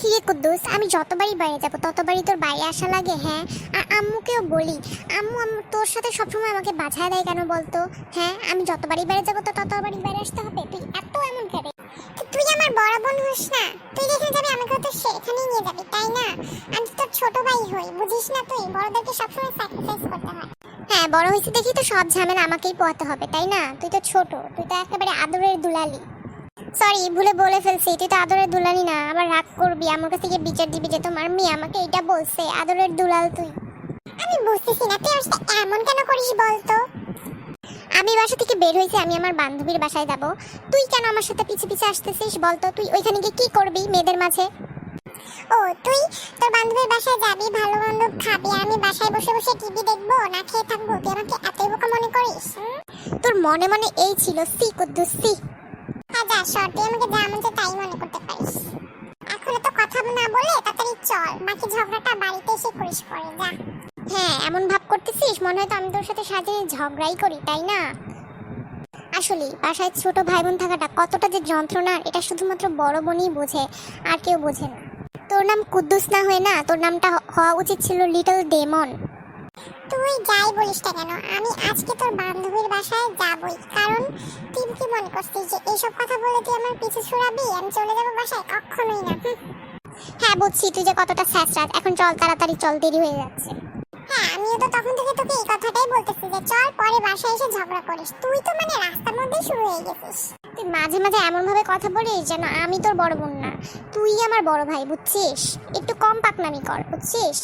কি রে কুদ্দুস, আমি যতবারই বাইরে যাব ততবারই তোর বাইরে আসা লাগে হ্যাঁ? আর আম্মুকেও বলি, আম্মু তোর সাথে সবসময় আমাকে বাঝায় দেয় কেন বলতো? হ্যাঁ আমি যতবারই বাইরে যাব, তো ততবারই বাইরে আসতে হবে। তুই এত এমন করে তুই আমার বড় বোন হোস না? তুই যেখানে যাবি আমাকে তো সেখানেই নিয়ে যাবি, তাই না? আমি তোর ছোট ভাই হই, বুঝিস না তুই? বড়দেরকে সবসময় স্যাক্রিফাইস করতে হয়। হ্যাঁ বড় হয়েছে দেখি তো সব ঝামেলা আমাকেই পোহাতে হবে, তাই না? তুই তো ছোট, তুই তো একেবারে আদরের দুলালি। সরি ভুলে বলে ফেলছি। তুই তো আদরের দুলালি না। আবার রাগ করবি। আমার কাছ থেকে বিচার দিবি যে তোমার মেয়ে আমাকে এটা বলছে, আদরের দুলাল তুই। আমি বুঝতেছি না, তুই এমন কেন করিস বলতো? আমি বাসা থেকে বের হয়েছি, আমি আমার বান্ধবীর বাসায় যাব। তুই কেন আমার সাথে পিছে পিছে আসতেছিস বলতো? তুই ওইখানে গিয়ে কি করবি মেয়েদের মাঝে? ও, তুই তোর বান্ধবীর বাসায় যাবি, ভালো মন্দ খাবি আমি বাসায় বসে বসে টিভি দেখব, না খেয়ে থাকব। তুই আমাকে এতই বোকা মনে করিস? তোর মনে মনে এই ছিল সি কুদ্দুস, সি। যা তুই আমাকে যা মন তাই মনে করতে পারিস। এখন তো কথা না বলে তাড়াতাড়ি চল বাকি ঝগড়াটা বাড়িতে এসে করিস পরে যা। হ্যাঁ এমন ভাব করতেছিস মনে হয় তো আমি তোর সাথে সারাদিন ঝগড়াই করি তাই না? আসলে বাসায় ছোট ভাই বোন থাকাটা কতটা যে যন্ত্রণা এটা শুধুমাত্র বড় বোনই বোঝে আর কেউ বোঝে না। তোর নাম কুদ্দুস না হয়ে না তোর নামটা হওয়া উচিত ছিল লিটল ডেমন। তুই যাই বলিস না কেন আমি আজকে তোর বান্ধবীর বাসায় যাবই কারণ তুই কি মনে করছিস যে এইসব কথা বলে তুই আমার পিছু ছুড়াবি? আমি চলে যাব বাসায় কখনোই না হ্যাঁ বুঝছি তুই যে কতটা স্যাঁচরাত এখন চল, তাড়াতাড়ি চল, দেরি হয়ে যাচ্ছে। হ্যাঁ আমিও তো তখন থেকে তোকে এই কথাটাই বলতেছি যে চল, পরে বাসায় এসে ঝগড়া করিস। তুই তো মানে রাস্তার মধ্যেই শুরু হয়ে গেছিস। তুই মাঝে মাঝে এমন ভাবে কথা বলিস যেন আমি তোর বড় বোন না। তুই আমার বড় ভাই, বুঝছিস? একটু কম পাকনামি কর, বুঝছিস?